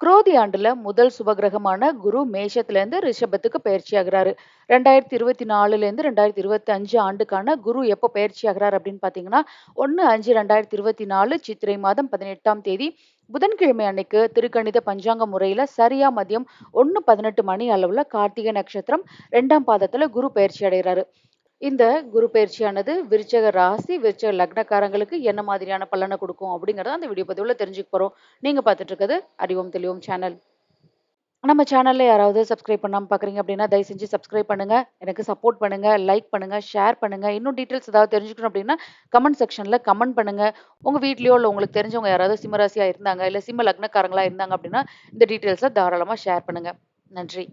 குரோதி ஆண்டுல முதல் சுபகிரகமான குரு மேஷத்துல இருந்து ரிஷபத்துக்கு பயிற்சி ஆகிறாரு ரெண்டாயிரத்தி இருபத்தி நாலுல இருந்து ரெண்டாயிரத்தி இருபத்தி அஞ்சு ஆண்டுக்கான குரு எப்போ பயிற்சி ஆகுறாரு அப்படின்னு பாத்தீங்கன்னா ஒன்னு அஞ்சு ரெண்டாயிரத்தி இருபத்தி நாலு சித்திரை மாதம் பதினெட்டாம் தேதி. புதன்கிழமை அன்னைக்கு திருக்கணித பஞ்சாங்க முறையில சரியா மதியம் ஒன்னு பதினெட்டு மணி அளவுல கார்த்திகை நட்சத்திரம் ரெண்டாம் பாதத்துல குரு பயிற்சி அடைகிறாரு. இந்த குரு பயிற்சியானது விருச்சக ராசி விருச்சக லக்னக்காரங்களுக்கு என்ன மாதிரியான பலனை கொடுக்கும் அப்படிங்கிறத அந்த வீடியோ பதிவுல தெரிஞ்சுக்க போகிறோம் நீங்கள் பார்த்துட்டு இருக்கிறது அறிவோம் தெளிவோம் சேனல் நம்ம சேனலில் யாராவது சப்ஸ்கிரைப் பண்ணாமல் பார்க்குறீங்க அப்படின்னா தயவு செஞ்சு சப்ஸ்கிரைப் பண்ணுங்கள் எனக்கு சப்போர்ட் பண்ணுங்கள் லைக் பண்ணுங்கள் ஷேர் பண்ணுங்க. இன்னும் டீட்டெயில்ஸ் ஏதாவது தெரிஞ்சுக்கணும் அப்படின்னா கமெண்ட் செக்ஷனில் கமெண்ட் பண்ணுங்கள் உங்கள் வீட்லேயோ இல்லை உங்களுக்கு தெரிஞ்சவங்க யாராவது சிம்மராசியா இருந்தாங்க இல்லை சிம்ம லக்னக்காரங்களாக இருந்தாங்க அப்படின்னா இந்த டீட்டெயில்ஸை தாராளமாக ஷேர் பண்ணுங்கள் நன்றி.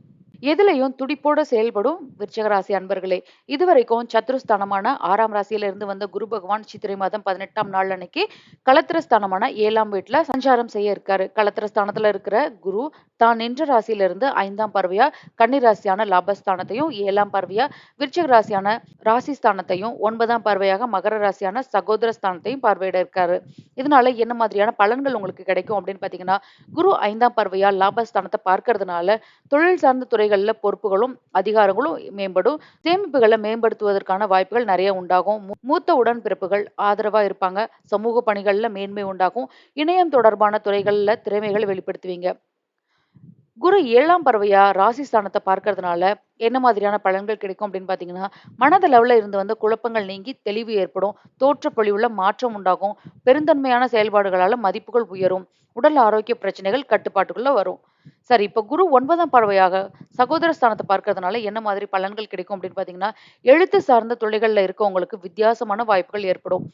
எதுலையும் துடிப்போட செயல்படும் விருச்சகராசி அன்பர்களே இதுவரைக்கும் சத்ருஸ்தானமான ஆறாம் ராசியில இருந்து வந்த குரு பகவான் சித்திரை மாதம் பதினெட்டாம் நாள் அன்னைக்கு களத்திரஸ்தானமான ஏழாம் வீட்டுல சஞ்சாரம் செய்ய இருக்காரு. களத்திரஸ்தானத்துல இருக்கிற குரு தான் நின்ற ராசியில இருந்து ஐந்தாம் பறவையா கன்னி ராசியான லாபஸ்தானத்தையும் ஏழாம் பறவையா விருச்சக ராசியான ராசி ஸ்தானத்தையும் ஒன்பதாம் பறவையாக மகர ராசியான சகோதர ஸ்தானத்தையும் பார்வையிட இருக்காரு. இதனால என்ன மாதிரியான பலன்கள் உங்களுக்கு கிடைக்கும் அப்படின்னு பாத்தீங்கன்னா குரு ஐந்தாம் பறவையா லாபஸ்தானத்தை பார்க்கறதுனால தொழில் சார்ந்த துறைகள் துறைகள்ல பொறுப்புகளும் அதிகாரங்களும் மேம்படும். சேமிப்புகளை மேம்படுத்துவதற்கான வாய்ப்புகள் நிறைய உண்டாகும். மூத்த உடன்பிறப்புகள் ஆதரவா இருப்பாங்க. சமூக பணிகளில் மேன்மை உண்டாகும். இணையம் தொடர்பான துறைகளில் திறமைகளை வெளிப்படுத்துவீங்க. குரு ஏழாம் பறவையா ராசி ஸ்தானத்தை பார்க்கறதுனால என்ன மாதிரியான பலன்கள் கிடைக்கும் அப்படின்னு பாத்தீங்கன்னா மனதளவுல இருந்து வந்த குழப்பங்கள் நீங்கி தெளிவு ஏற்படும். தோற்றப்பொழிவுல மாற்றம் உண்டாகும். பெருந்தன்மையான செயல்பாடுகளால மதிப்புகள் உயரும். உடல் ஆரோக்கிய பிரச்சனைகள் கட்டுப்பாட்டுக்குள்ள வரும். சரி இப்ப குரு ஒன்பதாம் பறவையாக சகோதர ஸ்தானத்தை பார்க்கறதுனால என்ன மாதிரி பலன்கள் கிடைக்கும் அப்படின்னு பாத்தீங்கன்னா எழுத்து சார்ந்த தொழில்களில் இருக்கவங்களுக்கு வித்தியாசமான வாய்ப்புகள் ஏற்படும்.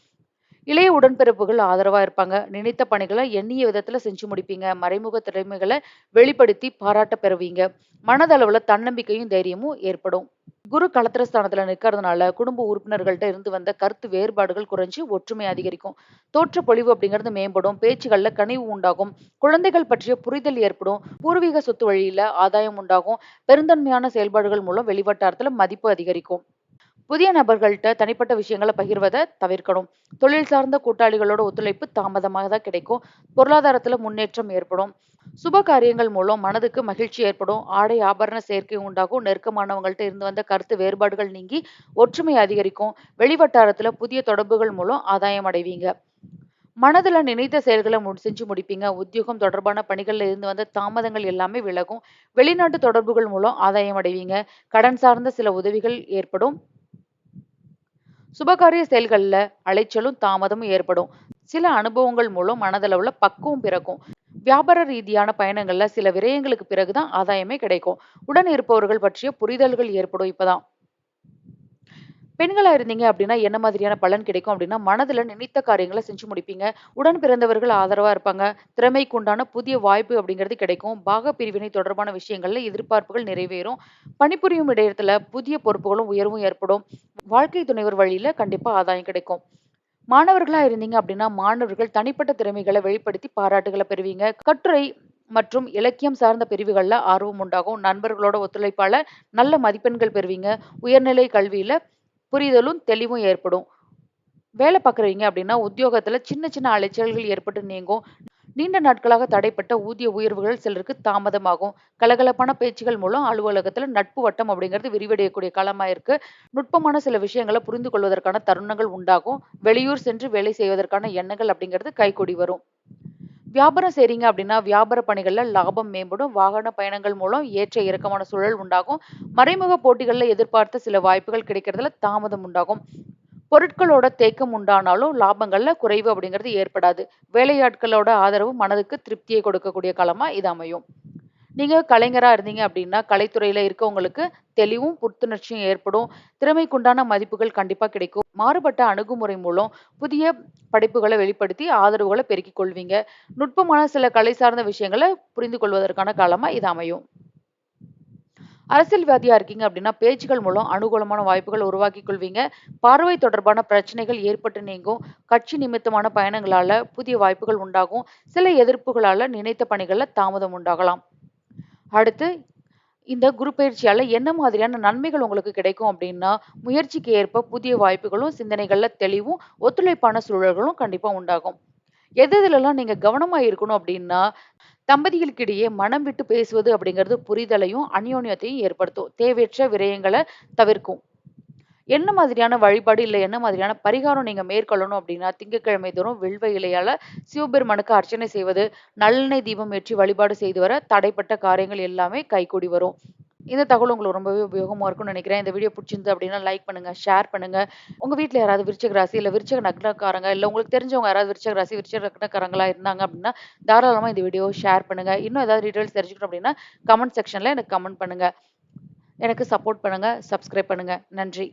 இளைய உடன்பிறப்புகள் ஆதரவா இருப்பாங்க. நினைத்த பணிகளை எண்ணிய விதத்தில் செஞ்சு முடிப்பீங்க. மறைமுக திறமைகளை வெளிப்படுத்தி பாராட்ட பெறுவீங்க. மனதளவுல தன்னம்பிக்கையும் தைரியமும் ஏற்படும். குரு களத்திரஸ்தானத்துல நிற்கிறதுனால குடும்ப உறுப்பினர்கள்ட்ட இருந்து வந்த கருத்து வேறுபாடுகள் குறைஞ்சு ஒற்றுமை அதிகரிக்கும். தோற்ற பொழிவு அப்படிங்கிறது மேம்படும். பேச்சுகள்ல கனிவு உண்டாகும். குழந்தைகள் பற்றிய புரிதல் ஏற்படும். பூர்வீக சொத்து வழியில ஆதாயம் உண்டாகும். பெருந்தன்மையான செயல்பாடுகள் மூலம் வெளிவட்டாரத்துல மதிப்பு அதிகரிக்கும். புதிய நபர்கள்ட்ட தனிப்பட்ட விஷயங்களை பகிர்வதை தவிர்க்கணும். தொழில் சார்ந்த கூட்டாளிகளோட ஒத்துழைப்பு தாமதமாக தான் கிடைக்கும். பொருளாதாரத்துல முன்னேற்றம் ஏற்படும். சுப காரியங்கள் மூலம் மனதுக்கு மகிழ்ச்சி ஏற்படும். ஆடை ஆபரண சேர்க்கை உண்டாகும். நெருக்கமானவங்கள்ட்ட இருந்து வந்த கருத்து வேறுபாடுகள் நீங்கி ஒற்றுமை அதிகரிக்கும். வெளிவட்டாரத்துல புதிய தொடர்புகள் மூலம் ஆதாயம் அடைவீங்க. மனதில் நினைத்த செயல்களை மு- செஞ்சு முடிப்பீங்க. உத்தியோகம் தொடர்பான பணிகளில் இருந்து வந்த தாமதங்கள் எல்லாமே விலகும். வெளிநாட்டு தொடர்புகள் மூலம் ஆதாயம் அடைவீங்க. கடன் சார்ந்த சில உதவிகள் ஏற்படும். சுபகாரிய செயல்களில் அலைச்சலும் தாமதமும் ஏற்படும். சில அனுபவங்கள் மூலம் மனதளவுல பக்குவம் பிறக்கும். வியாபார ரீதியான பயணங்கள்ல சில விரயங்களுக்கு பிறகுதான் ஆதாயமே கிடைக்கும். உடன் இருப்பவர்கள் பற்றிய புரிதல்கள் ஏற்படும் இப்பதான். பெண்களா இருந்தீங்க அப்படின்னா என்ன மாதிரியான பலன் கிடைக்கும் அப்படின்னா மனதுல நினைத்த காரியங்களை செஞ்சு முடிப்பீங்க. உடன் பிறந்தவர்கள் ஆதரவா இருப்பாங்க. திறமைக்கு உண்டான புதிய வாய்ப்பு அப்படிங்கிறது கிடைக்கும். பாக பிரிவினை தொடர்பான விஷயங்கள்ல எதிர்பார்ப்புகள் நிறைவேறும். பணிபுரியும் இடத்துல புதிய பொறுப்புகளும் உயர்வும் ஏற்படும். வாழ்க்கை துணைவர் வழியில கண்டிப்பா ஆதாயம் கிடைக்கும். மாணவர்களா இருந்தீங்க அப்படின்னா மாணவர்கள் தனிப்பட்ட திறமைகளை வெளிப்படுத்தி பாராட்டுகளை பெறுவீங்க. கட்டுரை மற்றும் இலக்கியம் சார்ந்த பிரிவுகள்ல ஆர்வம் உண்டாகும். நண்பர்களோட ஒத்துழைப்பால நல்ல மதிப்பெண்கள் பெறுவீங்க. உயர்நிலை கல்வியில புரிதலும் தெளிவும் ஏற்படும். வேலை பார்க்குறீங்க அப்படின்னா உத்தியோகத்துல சின்ன சின்ன அலைச்சல்கள் ஏற்பட்டு நீங்கும். நீண்ட நாட்களாக தடைப்பட்ட ஊதிய உயர்வுகள் சிலருக்கு தாமதமாகும். கலகலப்பான பேச்சுகள் மூலம் அலுவலகத்தில் நட்பு வட்டம் அப்படிங்கிறது விரிவடையக்கூடிய காலமாக இருக்கு நுட்பமான சில விஷயங்களை புரிந்து கொள்வதற்கான தருணங்கள் உண்டாகும். வெளியூர் சென்று வேலை செய்வதற்கான எண்ணங்கள் அப்படிங்கிறது கைகூடி வரும். வியாபாரம் செய்றீங்க அப்படின்னா வியாபார பணிகள்ல லாபம் மேம்படும். வாகன பயணங்கள் மூலம் ஏற்ற இறக்கமான சூழல் உண்டாகும். மறைமுக போட்டிகளில் எதிர்பார்த்த சில வாய்ப்புகள் கிடைக்கிறதுல தாமதம் உண்டாகும். பொருட்களோட தேக்கம் உண்டானாலும் லாபங்களில் குறைவு அப்படிங்கிறது ஏற்படாது. வேலையாட்களோட ஆதரவு மனதுக்கு திருப்தியை கொடுக்கக்கூடிய காலமாக இது அமையும். நீங்கள் கலைஞராக இருந்தீங்க அப்படின்னா கலைத்துறையில் இருக்கவங்களுக்கு தெளிவும் புத்துணர்ச்சியும் ஏற்படும். திறமைக்குண்டான மதிப்புகள் கண்டிப்பாக கிடைக்கும். மாறுபட்ட அணுகுமுறை மூலம் புதிய படைப்புகளை வெளிப்படுத்தி ஆதரவுகளை பெருக்கிக் கொள்வீங்க. நுட்பமான சில கலை சார்ந்த விஷயங்களை புரிந்து கொள்வதற்கான காலமாக இது அமையும். அரசியல்வாதியாக இருக்கீங்க அப்படின்னா பேச்சுகள் மூலம் அனுகூலமான வாய்ப்புகள் உருவாக்கி கொள்வீங்க பார்வை தொடர்பான பிரச்சனைகள் ஏற்பட்டு நீங்கும். கட்சி நிமித்தமான பயணங்களால புதிய வாய்ப்புகள் உண்டாகும். சில எதிர்ப்புகளால நினைத்த பணிகளில் தாமதம் உண்டாகலாம். அடுத்து இந்த குரு பயிற்சியால என்ன மாதிரியான நன்மைகள் உங்களுக்கு கிடைக்கும் அப்படின்னா முயற்சிக்கு ஏற்ப புதிய வாய்ப்புகளும் சிந்தனைகளில் தெளிவும் ஒத்துழைப்பான சூழல்களும் கண்டிப்பா உண்டாகும். எது எதுலலாம் நீங்க கவனமா இருக்கணும் அப்படின்னா தம்பதிகளுக்கிடையே மனம் விட்டு பேசுவது அப்படிங்கிறது புரிதலையும் அந்யோன்யத்தையும் ஏற்படுத்தும். தேவையற்ற விரயங்களை தவிர்க்கும். என்ன மாதிரியான வழிபாடு இல்லை என்ன மாதிரியான பரிகாரம் நீங்க மேற்கொள்ளணும் அப்படின்னா திங்கட்கிழமை தோறும் வில்வ இலையால சிவபெருமானுக்கு அர்ச்சனை செய்வது நல்லெண்ணெய் தீபம் ஏற்றி வழிபாடு செய்து வர தடைப்பட்ட காரியங்கள் எல்லாமே கைகூடி வரும். இந்த தகவல் உங்களுக்கு ரொம்பவே உபயோகமாக இருக்கும்னு நினைக்கிறேன். இந்த வீடியோ பிடிச்சிருந்து அப்படின்னா லைக் பண்ணுங்கள் ஷேர் பண்ணுங்கள் உங்கள் வீட்டில் யாராவது விருச்சக ராசி இல்லை விருச்சக நக்னக்காரங்க இல்லை உங்களுக்கு தெரிஞ்சவங்க யாராவது விருச்சக ராசி விருச்சக நக்னக்காரங்களா இருந்தாங்க அப்படின்னா தாராளமாக இந்த வீடியோ ஷேர் பண்ணுங்க. இன்னும் ஏதாவது டீடைல்ஸ் தெரிஞ்சுக்கணும் அப்படின்னா கமெண்ட் செக்ஷனில் எனக்கு கமெண்ட் பண்ணுங்கள் எனக்கு சப்போர்ட் பண்ணுங்கள் சப்ஸ்கிரைப் பண்ணுங்கள் நன்றி.